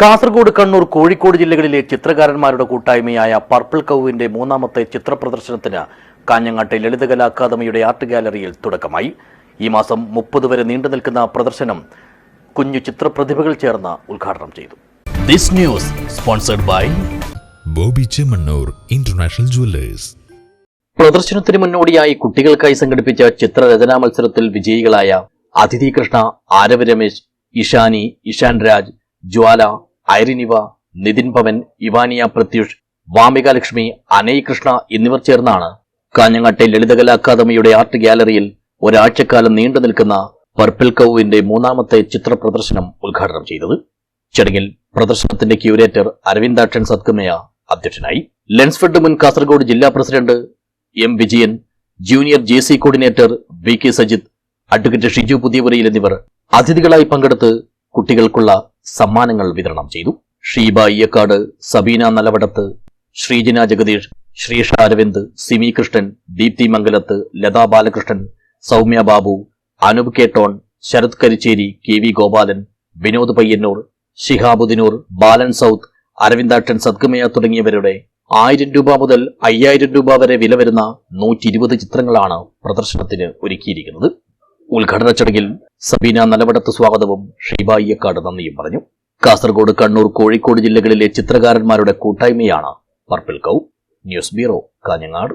കാസർഗോഡ് കണ്ണൂർ കോഴിക്കോട് ജില്ലകളിലെ ചിത്രകാരന്മാരുടെ കൂട്ടായ്മയായ പർപ്പിൾ കൗവിന്റെ മൂന്നാമത്തെ ചിത്രപ്രദർശനത്തിന് കാഞ്ഞങ്ങാട്ടെ ലളിതകലാ അക്കാദമിയുടെ ആർട്ട് ഗാലറിയിൽ തുടക്കമായി. ഈ മാസം മുപ്പത് വരെ നീണ്ടു നിൽക്കുന്ന പ്രദർശനം കുഞ്ഞു ചിത്രപ്രതിഭകൾ ചേർന്ന് ഉദ്ഘാടനം ചെയ്തു. This news sponsored by Bobby Chemmanur international jewellers. പ്രദർശനത്തിന് മുന്നോടിയായി കുട്ടികൾക്കായി സംഘടിപ്പിച്ച ചിത്രരചനാ മത്സരത്തിൽ വിജയികളായ അതിഥി കൃഷ്ണ ആരവ് രമേശ് ഇഷാനി ഇഷാൻ രാജ് ജ്വാല ഐറിനിവ നിതിൻ പവൻ ഇവാനിയ പ്രത്യുഷ് വാമിക ലക്ഷ്മി അനയ് കൃഷ്ണ എന്നിവർ ചേർന്നാണ് കാഞ്ഞങ്ങാട്ടെ ലളിതകലാ അക്കാദമിയുടെ ആർട്ട് ഗാലറിയിൽ ഒരാഴ്ചക്കാലം നീണ്ടു നിൽക്കുന്ന പർപ്പിൾ കൗവിന്റെ മൂന്നാമത്തെ ചിത്ര പ്രദർശനം ഉദ്ഘാടനം ചെയ്തത്. ചടങ്ങിൽ പ്രദർശനത്തിന്റെ ക്യൂരേറ്റർ അരവിന്ദാക്ഷൻ സത്കമയ അധ്യക്ഷനായി. ലെൻസ്ഫെഡ് മുൻ കാസർഗോഡ് ജില്ലാ president M Vijayan junior J C coordinator V K Sajith advocate Shiju Puthiyapurayil എന്നിവർ അതിഥികളായി പങ്കെടുത്ത് കുട്ടികൾക്കുള്ള സമ്മാനങ്ങൾ വിതരണം ചെയ്തു. ഷീബ അയ്യക്കാട് സബീന നലവടത്ത് ശ്രീജന ജഗദീഷ് ശ്രീഷ അരവിന്ദ് സിമി കൃഷ്ണൻ ദീപ്തി മംഗലത്ത് ലതാ ബാലകൃഷ്ണൻ സൗമ്യ ബാബു അനൂപ് കെ ടോൺ ശരത് കരിച്ചേരി കെ വി ഗോപാലൻ വിനോദ് പയ്യന്നൂർ ഷിഹാബുദ്ദീനൂർ ബാലൻ സൗത്ത് അരവിന്ദാക്ഷൻ സദ്ഗമയ തുടങ്ങിയവരുടെ ആയിരം രൂപ മുതൽ അയ്യായിരം രൂപ വരെ വില വരുന്ന നൂറ്റി ചിത്രങ്ങളാണ് പ്രദർശനത്തിന് ഒരുക്കിയിരിക്കുന്നത്. ഉദ്ഘാടന ചടങ്ങിൽ സബീന നലവടത്ത് സ്വാഗതവും ഷീബ നന്ദിയും പറഞ്ഞു. കാസർഗോഡ് കണ്ണൂർ കോഴിക്കോട് ജില്ലകളിലെ ചിത്രകാരന്മാരുടെ കൂട്ടായ്മയാണ് purple cow. News bureau Kanhangad.